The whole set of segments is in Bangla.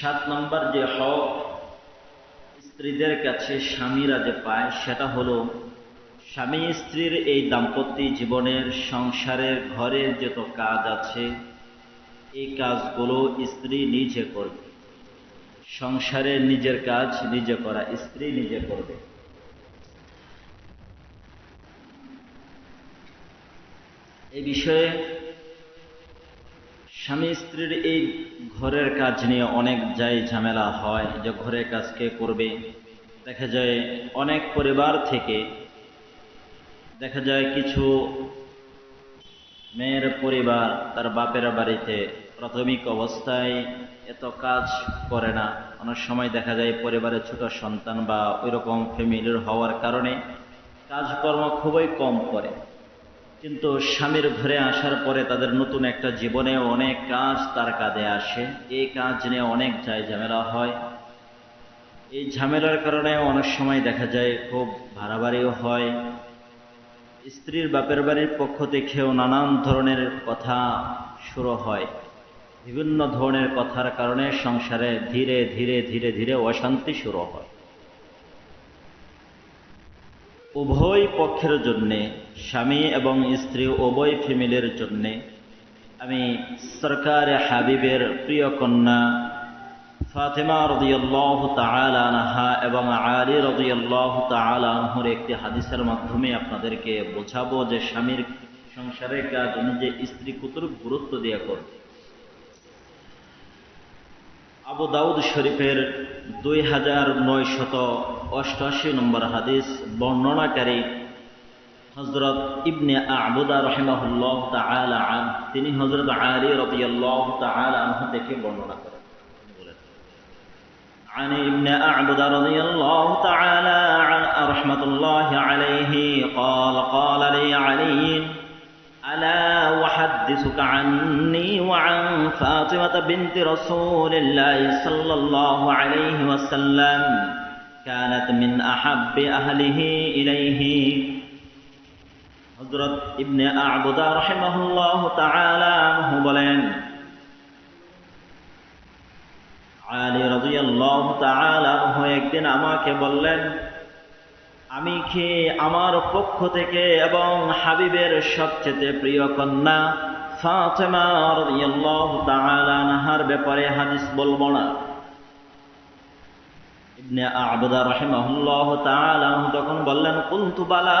সাত নম্বর যে হক স্ত্রীদের কাছে স্বামীরা যে পায়, সেটা হলো স্বামী স্ত্রীর এই দাম্পত্য জীবনের, সংসারের, ঘরের যত কাজ আছে, এই কাজগুলো স্ত্রী নিজে করবে। সংসারের নিজের কাজ নিজে করা স্ত্রী নিজে করবে। এই বিষয়ে স্বামী স্ত্রীর এই ঘরের কাজ নিয়ে অনেক যাই ঝামেলা হয়, যে ঘরের কাজ কে করবে। দেখা যায় অনেক পরিবার থেকে দেখা যায় কিছু মেয়ের পরিবার তার বাপের বাড়িতে প্রাথমিক অবস্থায় এত কাজ করে না। অনেক সময় দেখা যায় পরিবারের ছোট সন্তান বা ওইরকম ফ্যামিলির হওয়ার কারণে কাজকর্ম খুবই কম করে। কিন্তু স্বামীর ঘরে আসার পরে তাদের নতুন একটা জীবনে অনেক কাজ তার কাঁধে আসে। এই কাজ নিয়ে অনেক যায় ঝামেলা হয়। এই ঝামেলার কারণে অনেক সময় দেখা যায় খুব ভাড়াবাড়িও হয়। স্ত্রীর বাপের বাড়ির পক্ষ থেকেও নানান ধরনের কথা শুরু হয়। বিভিন্ন ধরনের কথার কারণে সংসারে ধীরে ধীরে ধীরে ধীরে অশান্তি শুরু হয়। উভয় পক্ষের জন্যে স্বামী এবং স্ত্রী উভয় ফ্যামিলির জন্যে আমি সরকার হাবিবের প্রিয় কন্যা ফাতেমা রদিয়াল্লাহ তালানহা এবং আলী রদিয়াল্লাহ তালানহর একটি হাদিসের মাধ্যমে আপনাদেরকে বোঝাবো যে স্বামীর সংসারের কাজ নিজে স্ত্রী কুতুর গুরুত্ব দিয়ে করবে আবু দাউদ শরীফের দুই হাজার নয় শত অষ্টআশি নম্বর হাদিস বর্ণনাকারী হজরত ইবনে আবুদা রহিমাহুল্লাহ তাআলা আন তিনি হজরত আলী রাদিয়াল্লাহু তাআলা আনহু থেকে বর্ণনা করেন عن ابن أعبد رضي الله تعالى عن رحمة الله عليه قال قال لي علي ألا وحدثك عني وعن فاطمة بنت رسول الله صلى الله عليه وسلم كانت من أحب أهله إليه হজরত ইবনে আবুদা রহিমাহুল্লাহ তাআলা আনহু বলেন, আলী রাদিয়াল্লাহু একদিন আমাকে বললেন, আমি কি আমার পক্ষ থেকে এবং হাবিবের সবচেয়ে প্রিয় কন্যা ফাতেমা রাদিয়াল্লাহু তাআলা আনহার ব্যাপারে হাদিস বলব না? ইবনে আবদা রহিমাহুল্লাহ তাআলা তখন বললেন কুনতু বালা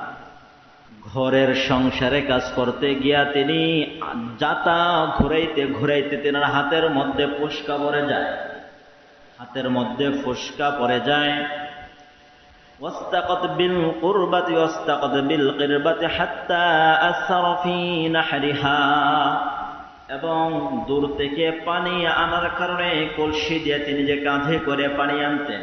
ঘরের সংসারে কাজ করতে গিয়া তিনি যাতা ঘুরাইতে ঘুরাইতে তেনার হাতের মধ্যে ফুসকা পড়ে যায় হাতের মধ্যে ফুসকা পড়ে যায় واستقت بالقربة واستقت بالقربة حتى أثر في نحرها এবং দূর থেকে পানি আনার কারণে কলসি দিয়ে তিনি যে কাঁধে করে পানি আনতেন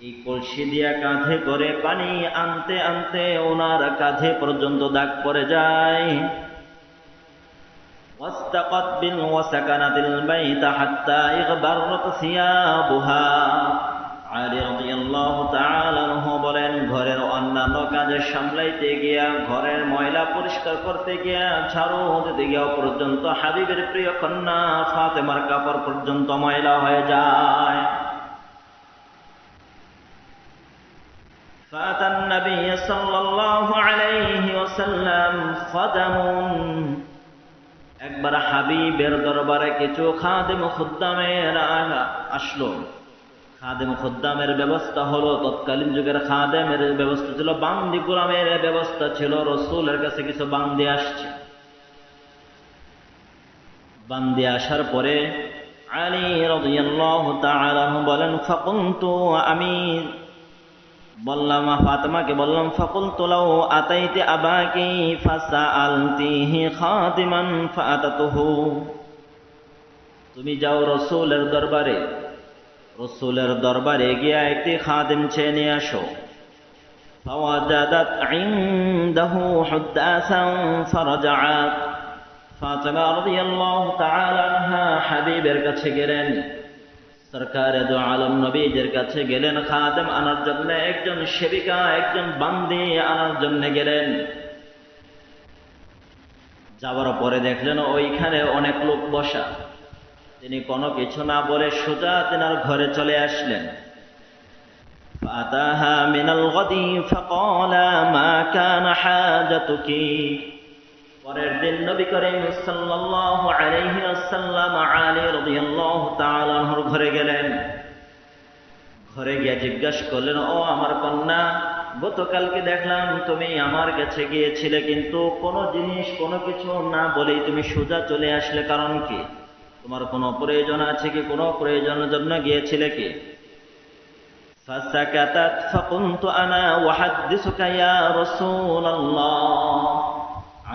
এই কলসি দিয়া কাঁধে করে পানি আনতে আনতে ওনার কাঁধে পর্যন্ত দাগ পড়ে যায় واستقت بال وسكنت البيت حتى اغبرت ثيابها আলী রাদিয়াল্লাহু তাআলা আনহু বলেন ঘরের অন্যান্য কাজে সামলাইতে গিয়া ঘরের ময়লা পরিষ্কার করতে গিয়া ঝাড়ু দিতে গিয়া পর্যন্ত হাবিবের প্রিয় কন্যা ফাতেমার কাপড় পর্যন্ত ময়লা হয়ে যায় النبي صلى الله عليه وسلم خدم একবার হাবিবের দরবারে কিছু খাদেম খুদ্দামের আসলো খাদেম খুদ্দামের ব্যবস্থা হলো তৎকালীন যুগের খাদেমের ব্যবস্থা ছিল বান্দি গোলামের ব্যবস্থা ছিল রসুলের কাছে কিছু বান্দি আসছে বান্দি আসার পরে আলী রাদিয়াল্লাহু তাআলা বলেন ফাকুনতু আমি বললাম ফাতেমাকে বললাম ফাকুলতু লাউ আতাইতি আবাকি ফাসআলতিহি খাদিমান ফাআতাতুহু তুমি যাও রসুলের দরবারে রসুলের দরবারে গিয়া একটি খাদিম চেয়ে নিয়ে আসো فوجدت عنده حداثا فرجعت ফাতেমা রাদিয়াল্লাহু তাআলা আনহা হাবিবের কাছে গেলেন সরকারে দু আলম নবীদের কাছে গেলেন খাদেম আনার জন্য একজন সেবিকা একজন বান্দি আনার জন্য গেলেন যাওয়ার পরে দেখলেন ওইখানে অনেক লোক বসা তিনি কোনো কিছু না বলে সোজা তেনার ঘরে চলে আসলেন فأتاها من الغد فقال ما كان حاجتك পরের দিন নবী করিম সাল্লাল্লাহু আলাইহি ওয়াসাল্লাম আলী রাদিয়াল্লাহু তাআলা আনহুর ঘরে গেলেন ঘরে গিয়ে জিজ্ঞাসা করলেন ও আমার কন্যা গতকালকে দেখলাম তুমি আমার কাছে গিয়েছিলে কিন্তু কোনো জিনিস কোনো কিছু না বলেই তুমি সোজা চলে আসলে কারণ কি তোমার কোনো প্রয়োজন আছে কি কোনো প্রয়োজনের জন্য গিয়েছিলে কি فسكتت فقمت أنا وحدثك يا رسول الله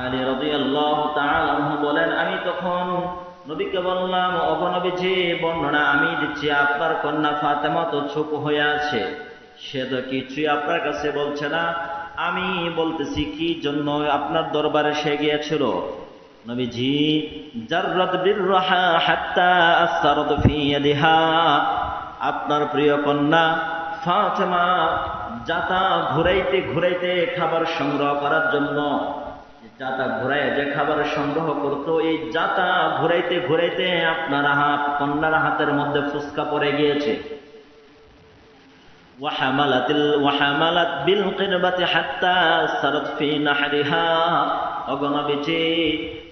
আলী রাদিয়াল্লাহু তাআলা আনহু বলেন, আমি তখন নবীকে বললাম অগনবীজি বর্ণনা আমি দিচ্ছি, আপনার কন্যা ফাতেমা তো চুপ হয়ে আছে। সে তো কিছুই আপনার কাছে বলছে না। আমি বলতেছি, কি জন্য আপনার দরবারে সে গিয়েছিল? নবীজি, জাররাত বিররাহা হাত্তা আসরাত ফি ইয়াদিহা। আপনার প্রিয় কন্যা ফাতেমা যাতা ঘুরাইতে ঘুরাইতে খাবার সংগ্রহ করার জন্য যাতা ঘুরাই যে খাবার সংগ্রহ করত এই যাতা ঘুরাইতে ঘুরাইতে আপনার হাত কন্যার হাতের মধ্যে ফুসকা পড়ে গিয়েছে وحملت ال... وحملت بالقربة حتى سرت في نحرها অগণবিজি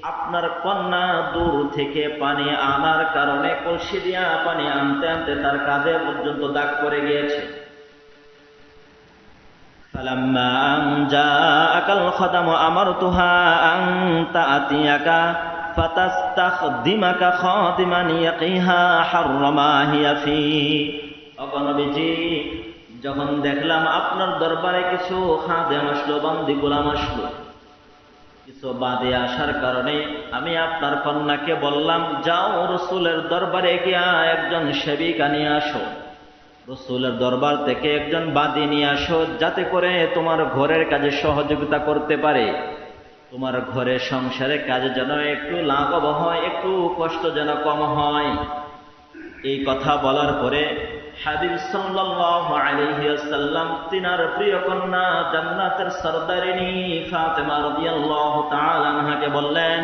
আপনার কন্যা দূর থেকে পানি আনার কারণে কলসি দিয়া পানি আনতে আনতে তার কাঁধে পর্যন্ত দাগ পড়ে গিয়েছে فلما أن جاءك الخدم أمرتها أن تأتيك فتستخدمك خادما يقيها حر ما هي فيه অগণবিজি যখন দেখলাম আপনার দরবারে কিছু খাদেম আসলো বান্দি গোলাম আসলো কিছু বাদে আসার কারণে আমি আপনার কন্যাকে বললাম যাও রসুলের দরবারে গিয়া একজন সেবিকা নিয়ে আসো রসুলের দরবার থেকে একজন বাদী নিয়ে আসো, যাতে করে তোমার ঘরের কাজে সহযোগিতা করতে পারে। তোমার ঘরে সংসারে কাজে যেন একটু লাঘব হয়, একটু কষ্ট যেন কম হয়। এই কথা বলার পরে হাবিব ওয়াসাল্লাম, তিনার প্রিয় কন্যা জান্নাতের সরদারিনী ফাতেমা রাদিয়াল্লাহু তাআলা বললেন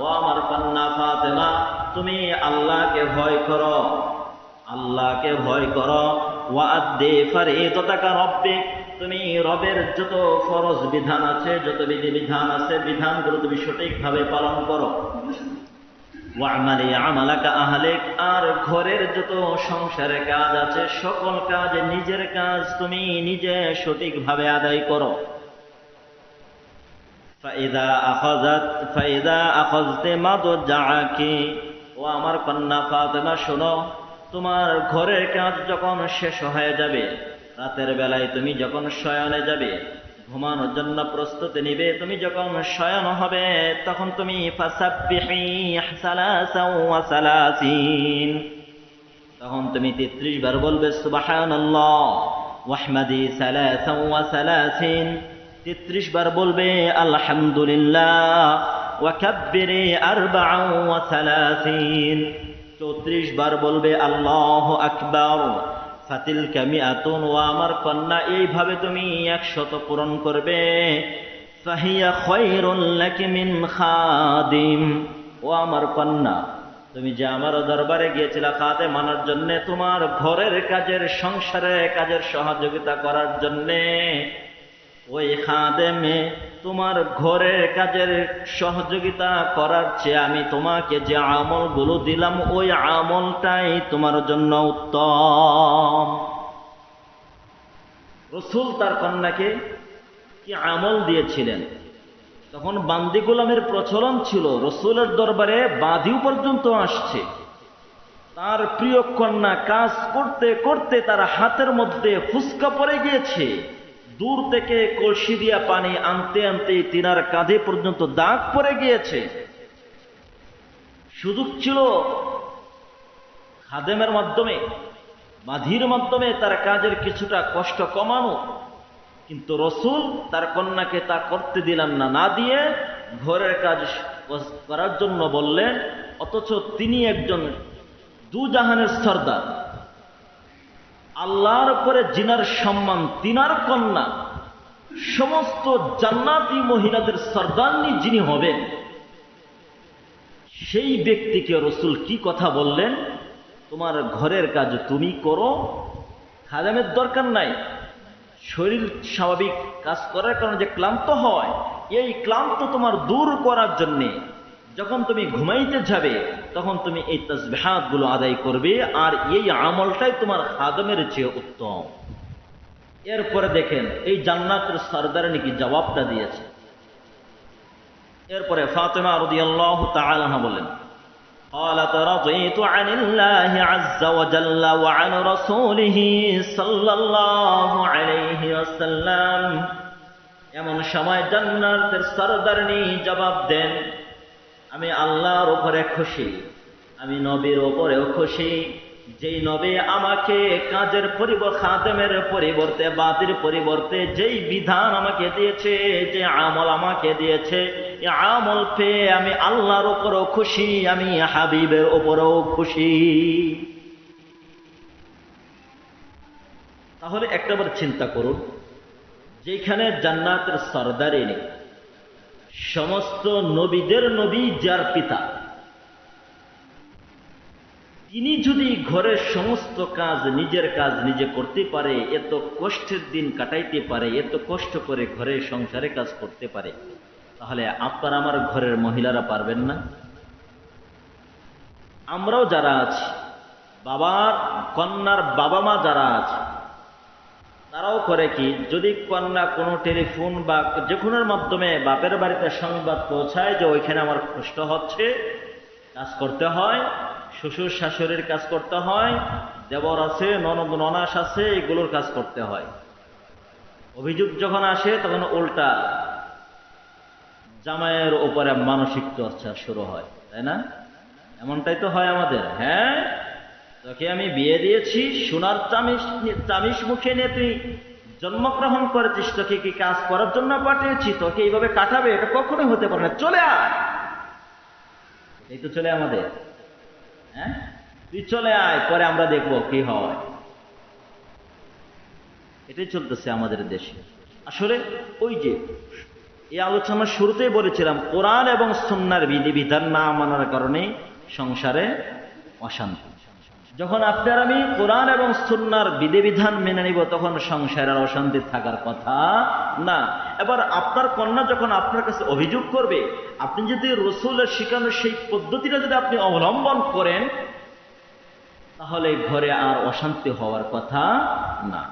ও আমার কন্যা ফাতেমা তুমি আল্লাহকে ভয় করো। আল্লাহকে ভয় করো। ওয়াদ্দে ফারিদাতাকা রব্বিক। তুমি রবের যত ফরজ বিধান আছে, যত বিধি বিধান আছে, বিধানগুলো তুমি সঠিকভাবে পালন করো। ওয়ামালি আমালাকা আহলেক। আর ঘরের যত সংসারে কাজ আছে, সকল কাজ নিজের কাজ তুমি নিজে সঠিকভাবে আদায় করো। ফাইদা আখাযাত ফাইদা আখাযতে মাদজাআকি। ও আমার কন্যা ফাতেমা, শোনো, তোমার ঘরের কাজ যখন শেষ হয়ে যাবে, রাতের বেলায় তুমি যখন শয়নে যাবে, ঘুমানোর জন্য প্রস্তুতি নিবে, তুমি যখন শয়ন হবে, তখন তুমি তখন তুমি 33 বার বলবে সালাসিন। 33 বার বলবে, আলহামদুলিল্লাহ ওয়া কাব্বিরি আরবাআও ওয়া সালাসিন। 34 বার বলবে, আল্লাহু আকবার। ফাতিল কামি আতুন ও আমার কন্যা, এইভাবে তুমি একশত পূরণ করবে। ফাহিয়া খৈরুল লাকি মিন খাদিম। ও আমার কন্যা, তুমি যে আমার দরবারে গিয়েছিলা খাদে মানার জন্য, তোমার ঘরের কাজের সংসারে কাজের সহযোগিতা করার জন্যে, ওই খাদেমে তোমার ঘরের কাজের সহযোগিতা করার চেয়ে আমি তোমাকে যে আমলগুলো দিলাম, ওই আমলটাই তোমার জন্য উত্তম। রসুল তার কন্যাকে কি আমল দিয়েছিলেন? তখন বান্দি গোলামের প্রচলন ছিল, রসুলের দরবারে বাদিও পর্যন্ত আসছে। তার প্রিয় কন্যা কাজ করতে করতে তার হাতের মধ্যে ফুসকা পড়ে গিয়েছে। দূর থেকে কলসি দিয়া পানি আনতে আনতে তিনার কাঁধে পর্যন্ত দাগ পড়ে গিয়েছে। সুযোগ ছিল খাদেমের মাধ্যমে, মাধির মাধ্যমে তার কাজের কিছুটা কষ্ট কমানো। কিন্তু রসুল তার কন্যাকে তা করতে দিলেন না না দিয়ে ঘরের কাজ করার জন্য বললেন, অথচ তিনি একজন দু জাহানের সর্দার। আল্লাহর উপরে জিনার সম্মান, তিনার কন্যা, সমস্ত জান্নাতি মহিলাদের সর্দারনি যিনি হবেন, সেই ব্যক্তিকে রসুল কি কথা বললেন? তোমার ঘরের কাজ তুমি করো খাদেমের দরকার নাই। শরীর স্বাভাবিক কাজ করার কারণে যে ক্লান্ত হয়, এই ক্লান্ত তোমার দূর করার জন্যে যখন তুমি ঘুমাইতে যাবে তখন তুমি এই তসবিহাত গুলো আদায় করবে আর এই আমলটাই তোমার খাদমের চেয়ে উত্তম এরপরে দেখেন এই জান্নাতের সর্দার নাকি জবাবটা দিয়েছে এরপরে ফাতেমা রাদিয়াল্লাহু তাআলা বলেন قالت رضيت عن الله عز وجل وعن رسوله صلى الله عليه وسلم এমন সময় জান্নাতের সরদারনি জবাব দেন আমি আল্লাহর ওপরে খুশি। আমি নবীর ওপরেও খুশি। যেই নবী আমাকে কাজের পরিবর্তে খাদেমের পরিবর্তে, বাতির পরিবর্তে, যেই বিধান আমাকে দিয়েছে, যে আমল আমাকে দিয়েছে আমল পেয়ে আমি আল্লাহর উপরেও খুশি, আমি হাবিবের উপরেও খুশি। তাহলে একটাবার চিন্তা করুন। যেখানে জান্নাতের সর্দারে নেই সমস্ত নবীদের নবী যার পিতা। তিনি যদি ঘরের সমস্ত কাজ নিজের কাজ নিজে করতে পারে, এত কষ্টের দিন কাটাইতে পারে, এত কষ্ট করে ঘরে সংসারে কাজ করতে পারে, তাহলে আপনার আমার ঘরের মহিলারা পারবেন না? আমরাও যারা আছি, বাবার, কন্যার বাবা মা যারা আছে তারাও করে কি, যদি কন্যা কোনো টেলিফোন বা যে কোনোর মাধ্যমে বাপের বাড়িতে সংবাদ পৌঁছায় যে ওইখানে আমার কষ্ট হচ্ছে, কাজ করতে হয়, শ্বশুর শাশুড়ির কাজ করতে হয়, দেবর আছে, ননদ ননাস আছে, এগুলোর কাজ করতে হয়। অভিযোগ যখন আসে তখন উল্টা জামাইয়ের উপরে মানসিক চর্চা শুরু হয়, তাই না? এমনটাই তো হয় আমাদের হ্যাঁ? তোকে আমি বিয়ে দিয়েছি, সোনার চামিস চামিস মুখে নিয়ে তুই জন্মগ্রহণ করেছিস, তোকে কি কাজ করার জন্য পাঠিয়েছি? তোকে এইভাবে কাটাবে, এটা কখনোই হতে পারে না। চলে আয়! এই তো চলে আমাদের। হ্যাঁ? তুই চলে আয়, পরে আমরা দেখব কি হয়। এটাই চলতেছে আমাদের দেশে। আসলে ওই যে, এই আলোচনা শুরুতেই বলেছিলাম, কোরআন এবং সন্ন্যার বিধিবিধান না মানার কারণে সংসারে অশান্তি। যখন আপনার আমি কোরআন এবং সুন্নার বিধিবিধান মেনে নিব, তখন সংসারের অশান্তি থাকার কথা না। এবার আপনার কন্যা যখন আপনার কাছে অভিযোগ করবে, আপনি যদি রসুলের শিখানোর সেই পদ্ধতিটা যদি আপনি অবলম্বন করেন, তাহলে ঘরে আর অশান্তি হওয়ার কথা না।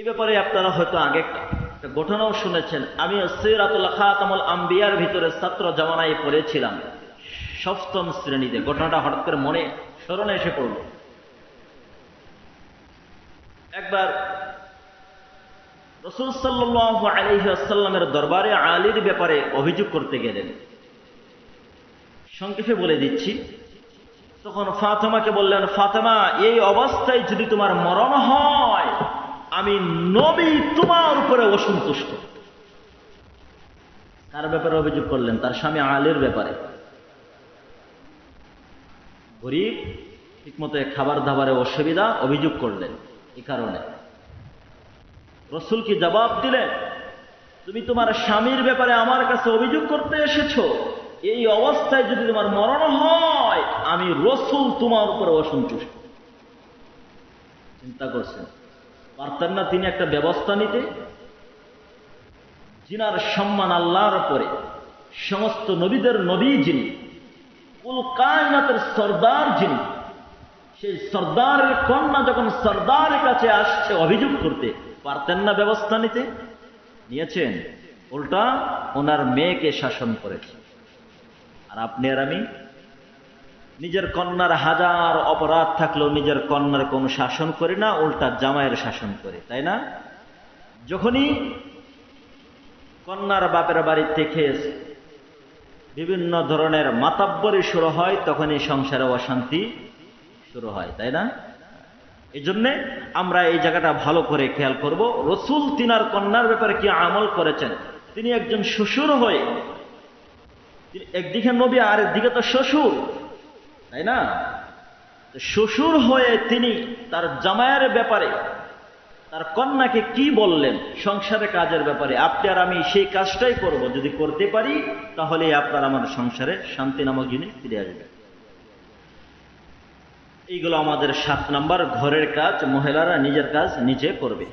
এ ব্যাপারে আপনারা হয়তো আগে একটা ঘটনাও শুনেছেন। আমি সৈরাতুল্লাহ খাতামুল আম্বিয়ার ভিতরে ছাত্র জামানায় পড়েছিলাম। সপ্তম শ্রেণীতে ঘটনাটা হঠাৎ করে মনে, স্মরণে এসে পড়ল। একবার রসুল সাল্লাহ আলহিহাসাল্লামের দরবারে আলীর ব্যাপারে অভিযোগ করতে গেলেন। সংক্ষেপে বলে দিচ্ছি, তখন ফাতেমাকে বললেন, ফাতেমা, এই অবস্থায় যদি তোমার মরণ হয়, আমি নবী তোমার উপরে অসন্তুষ্ট। কার ব্যাপারে অভিযোগ করলেন? তার স্বামী আলীর ব্যাপারে। গরিব, ঠিকমতো খাবার দাবারে অসুবিধা, অভিযোগ করলেন এই কারণে। রসুল কি জবাব দিলেন, তুমি তোমার স্বামীর ব্যাপারে আমার কাছে অভিযোগ করতে এসেছ। এই অবস্থায় যদি তোমার মরণ হয়, আমি রসুল তোমার উপরে অসন্তুষ্ট। চিন্তা করছেন। পারতেন না তিনি একটা ব্যবস্থা নিতে। জিনার সম্মান আল্লাহর পরে সমস্ত নবীদের নবী যিনি কুল কায়নাতের সর্দার যিনি, সেই সর্দারের কন্যা যখন সর্দারের কাছে আসছে অভিযোগ করতে, পারতেন না ব্যবস্থা নিতে, নিয়েছেন। উল্টা ওনার মেয়েকে শাসন করেছে। আর আপনি আর আমি, নিজের কন্যার হাজার অপরাধ থাকলেও নিজের কন্যার কোনো শাসন করি না, উল্টা জামাইয়ের শাসন করে, তাই না? যখনই কন্যার বাপের বাড়ি থেকে বিভিন্ন ধরনের মাতাব্বরি শুরু হয়, তখনই সংসারে অশান্তি শুরু হয়, তাই না? এই জন্যে আমরা এই জায়গাটা ভালো করে খেয়াল করব। রসুল তিনার কন্যার ব্যাপারে কি আমল করেছেন? তিনি একজন শ্বশুর হয়ে একদিকে নবী, আর একদিকে তো শ্বশুর, তাই না? শ্বশুর হয়ে তিনি তার জামায়ের ব্যাপারে তার কন্যাকে কি বললেন? সংসারে কাজের ব্যাপারে। আপনি আর আমি সেই কাজটাই করব। যদি করতে পারি, তাহলে আপনার আমার সংসারে শান্তি নামক জিনিস ফিরে আসবে। এইগুলো আমাদের সাত নাম্বার ঘরের কাজ। মহিলারা নিজের কাজ নিজে করবে।